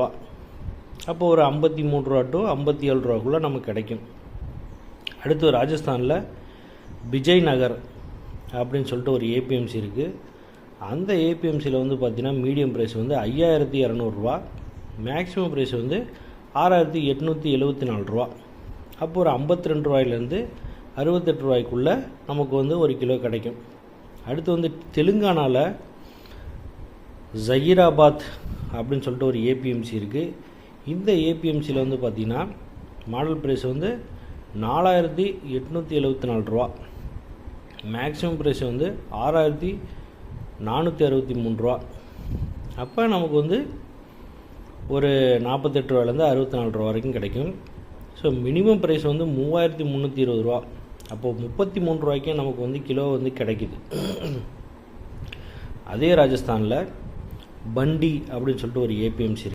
ரூபா. அப்போ ஒரு ஐம்பத்தி மூணு ரூபா டு ஐம்பத்தி ஏழு ரூபாக்குள்ளே நமக்கு கிடைக்கும். அடுத்து ராஜஸ்தானில் விஜய் நகர் அப்படின்னு சொல்லிட்டு ஒரு ஏபிஎம்சி இருக்குது அந்த ஏபிஎம்சியில் வந்து பார்த்திங்கன்னா மீடியம் ப்ரைஸ் வந்து ஐயாயிரத்தி இரநூறுவா மேக்ஸிமம் ப்ரைஸ் வந்து ஆறாயிரத்தி எட்நூற்றி எழுபத்தி நாலு ரூபா. அப்போ ஒரு ஐம்பத்தி ரெண்டு ரூபாயிலேருந்து அறுபத்தெட்டு ரூபாய்க்குள்ளே நமக்கு வந்து ஒரு கிலோ கிடைக்கும். அடுத்து வந்து தெலுங்கானாவில் ஜஹீராபாத் அப்படின்னு சொல்லிட்டு ஒரு ஏபிஎம்சி இருக்குது இந்த ஏபிஎம்சியில் வந்து பார்த்திங்கன்னா மாடல் ப்ரைஸ் வந்து நாலாயிரத்தி எட்நூற்றி எழுபத்தி நாலு ரூபா. மேக்ஸிமம் ப்ரைஸ் வந்து ஆறாயிரத்தி நானூற்றி அறுபத்தி மூணு ரூபா. அப்போ நமக்கு வந்து ஒரு நாற்பத்தெட்டு ரூபாலேருந்து அறுபத்தி நாலு ரூபா வரைக்கும் கிடைக்கும். ஸோ மினிமம் ப்ரைஸ் வந்து மூவாயிரத்தி முந்நூற்றி இருபது ரூபா. அப்போது முப்பத்தி மூணு ரூபாய்க்கே நமக்கு வந்து கிலோ வந்து கிடைக்குது. அதே ராஜஸ்தானில் பண்டி அப்படின்னு சொல்லிட்டு ஒரு ஏபிஎம்சி